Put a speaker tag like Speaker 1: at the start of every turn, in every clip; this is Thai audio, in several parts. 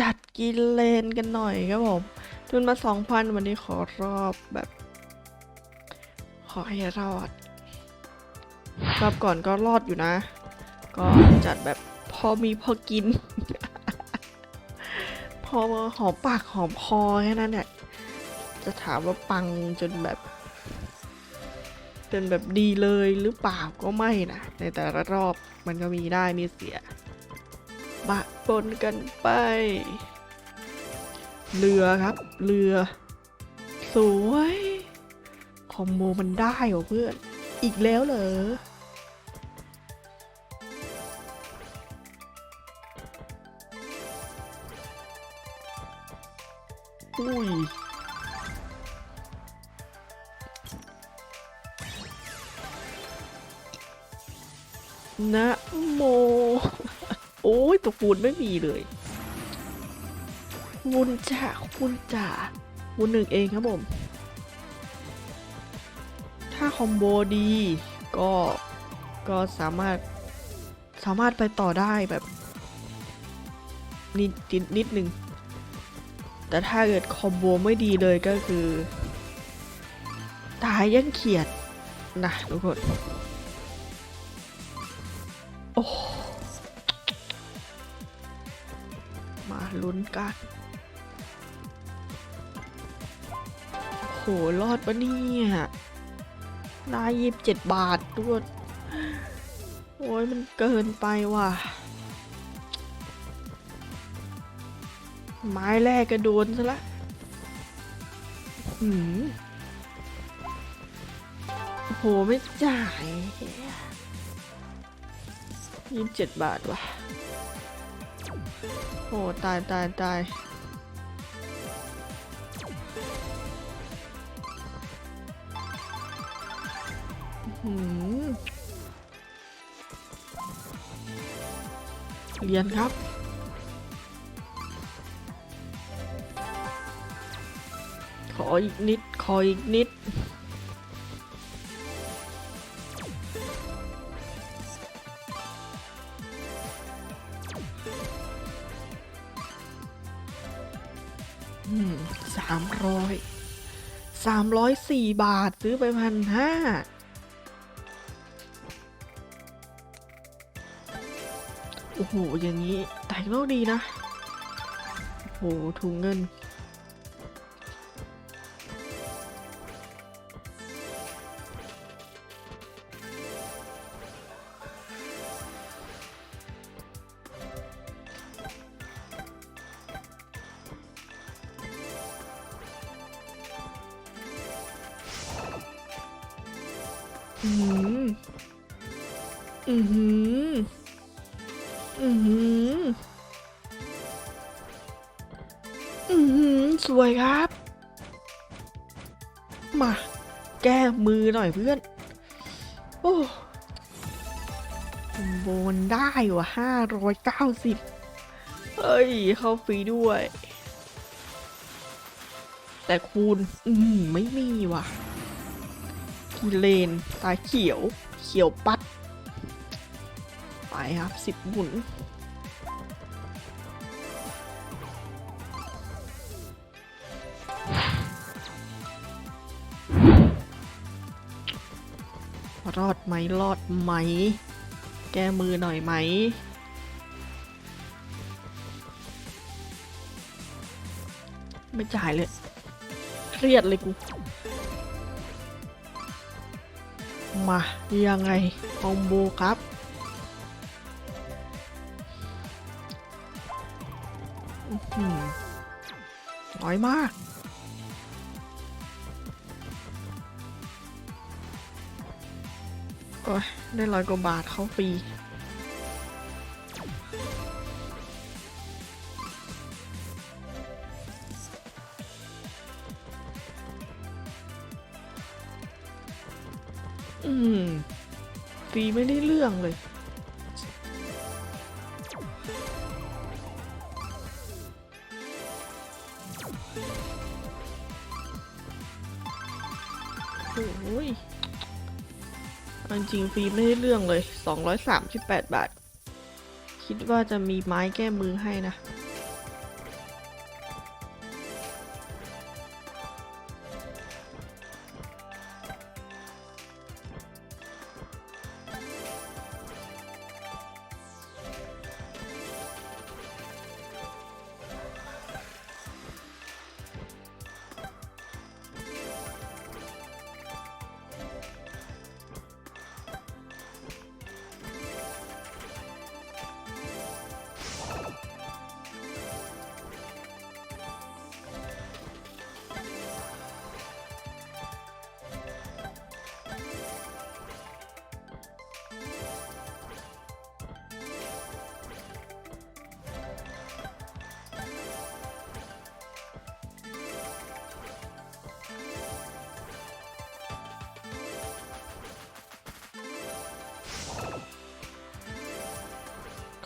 Speaker 1: จัดกินเลนกันหน่อยครับผมทุนมาสองพันวันนี้ขอรอบแบบ ขอให้รอด รอบก่อนก็รอดอยู่นะ ก็จัดแบบพอมีพอกิน พอหอมปากหอมคอแค่นั้นแหละจะถามว่าปังจนแบบเป็นแบบดีเลยหรือเปล่าก็ไม่นะ ในแต่ละรอบมันก็มีได้มีเสีย บะปนกันไป เรือครับ เรือ สวย คอมโบมันได้เหรอเพื่อน อีกแล้วเหรออุ้ยนะโม โอ้ยตัวคูณไม่มีเลยวุนจ่าวุนจ่าวุนหนึ่งเองครับผม ถ้าคอมโบดีก็ก็สามารถสามารถไปต่อได้แบบนิดนิดนิดหนึ่งแต่ถ้าเกิดคอมโบไม่ดีเลยก็คือ ตายยังเขียดนะทุกคน โอ้ ลุ้นกันโหรอดปะเนี่ยได้ยีิบเจ็ดบาทด้วย โอ้ยมันเกินไปว่ะ ไม้แรกก็โดนซะละหืมโอ้โหไม่จ่ายยี่สิบเจ็ดบาทว่ะ อ้ตายตายตายหืมเรียนครับขออีกนิด ขออีกนิด สี่บาทซื้อไปพันห้าโอ้โห อย่างนี้แต่งโลกดีนะ โอ้โหถุงเงิน อืมอือหืออือหือสวยครับ มา แก้มือหน่อยเพื่อน โอ้โบนได้ว่ะห้าร้อยเก้าสิบเอ้ย เข้าฟรีด้วย แต่คูณ อืม ไม่มีว่ะ กิเลน ตาเขียว เขียวปัด ไปครับสิบหมุน รอดไหมรอดไหม แก้มือหน่อยไหมไม่จ่ายเลย เครียดเลยกู มายังไงคอมโบครับหน้อยมาก โอ้ย ได้ร้อยกว่าบาทเข้าฟรี อืมฟรีไม่ได้เรื่องเลย โอ้ยจริงฟรีไม่ได้เรื่องเลย 238 บาท คิดว่าจะมีไม้แก้มือให้นะ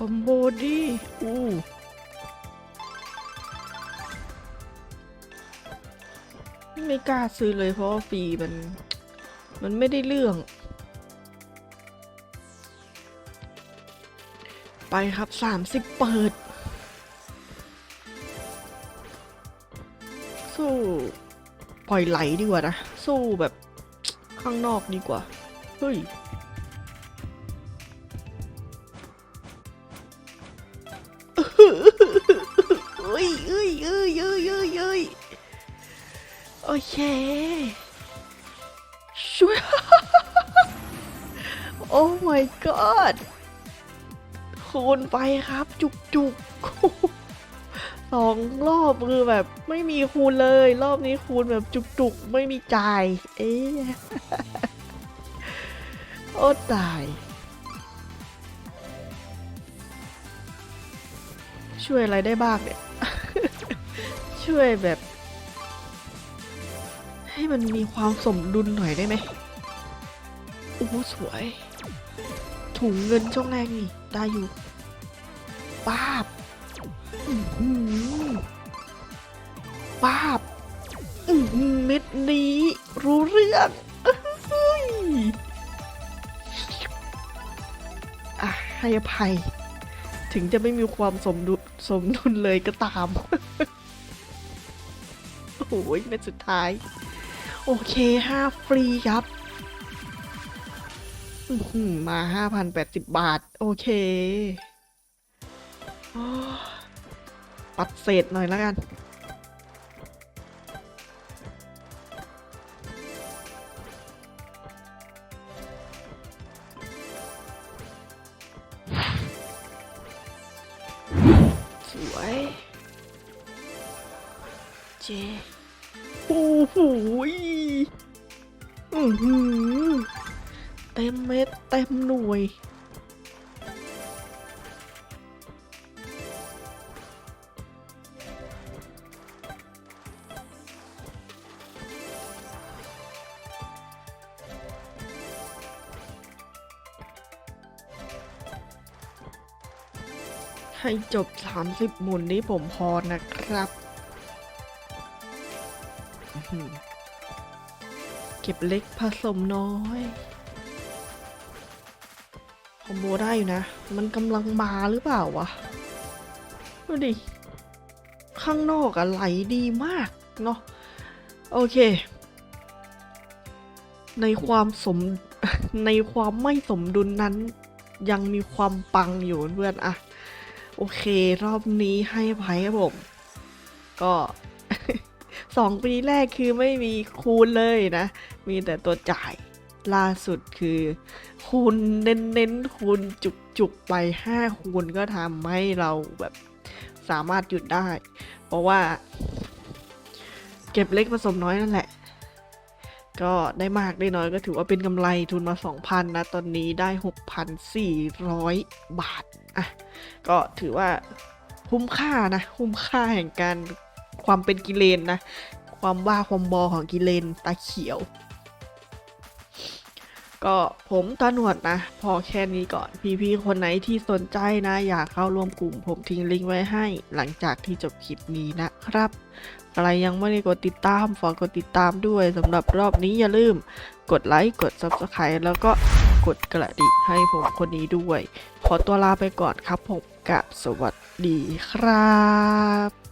Speaker 1: อมโบดีอู้ไม่กล้าซื้อเลยเพราะฟรีมัน มันไม่ได้เรื่อง ไปครับ30เปิด สู้ปล่อยไหลดีกว่านะ สู้แบบข้างนอกดีกว่า เฮ้ย เอ้ยเอ้ยเอ้ยเอ้ยเอ้ยโอเคช่วยโอ้ my god คูณไปครับ จุกจุกสองรอบคือแบบไม่มีคูณเลย รอบนี้คูณแบบจุกจุกไม่มีจ่าย เอ๊ะโอ้ตาย ช่วยอะไรได้บ้างเนี่ย ช่วยแบบ ให้มันมีความสมดุลหน่อยได้ไหมโอ้สวย ถุงเงินช่องแรกนี่ได้อยู่ป้าบป้าบเม็ดนี้รู้เรื่องอะให้อภัย ถึงจะไม่มีความสมดุลสมดุลเลยก็ตาม โอ้ยเม็ดสุดท้าย โอเคห้าฟรีครับมาห้าพันแปดสิบบาท โอเคอปัดเศษหน่อยแล้วกัน โอ้โหเต็มเม็ดเต็มหน่วย ให้จบ 30 หมุนนี้ผมพอนะครับ เก็บเล็กผสมน้อยคอมโบได้อยู่นะ มันกำลังมาหรือเปล่าวะ ดูดิ ข้างนอกอะไหลดีมากเนาะ โอเค ในความสม ในความไม่สมดุลนั้น ยังมีความปังอยู่เพื่อนอะ โอเค รอบนี้ให้ไพ่ผม ก็ สองปีแรกคือไม่มีคูณเลยนะ มีแต่ตัวจ่ายล่าสุดคือ คูณเน้นๆคูณจุกๆไป 5 คูณก็ทำให้เราแบบสามารถหยุดได้ เพราะว่า เก็บเล็กผสมน้อยนั่นแหละ ก็ได้มากได้น้อยก็ถือว่าเป็นกำไรทุนมา 2,000 นะ ตอนนี้ได้ 6,400 บาท อะ ก็ถือว่าคุ้มค่านะ คุ้มค่าแห่งการ ความเป็นกิเลนนะ ความบ้าความบอของกิเลนตาเขียว ก็ผมตาหนวดนะ พอแค่นี้ก่อน พี่ๆคนไหนที่สนใจนะ อยากเข้าร่วมกลุ่ม ผมทิ้งลิงก์ไว้ให้ หลังจากที่จบคลิปนี้นะครับใครยังไม่ได้กดติดตามฝากกดติดตามด้วยสำหรับรอบนี้อย่าลืม กดไลค์กด Subscribe แล้วก็กดกระดิ่งให้ผมคนนี้ด้วย ขอตัวลาไปก่อนครับผมกับสวัสดีครับ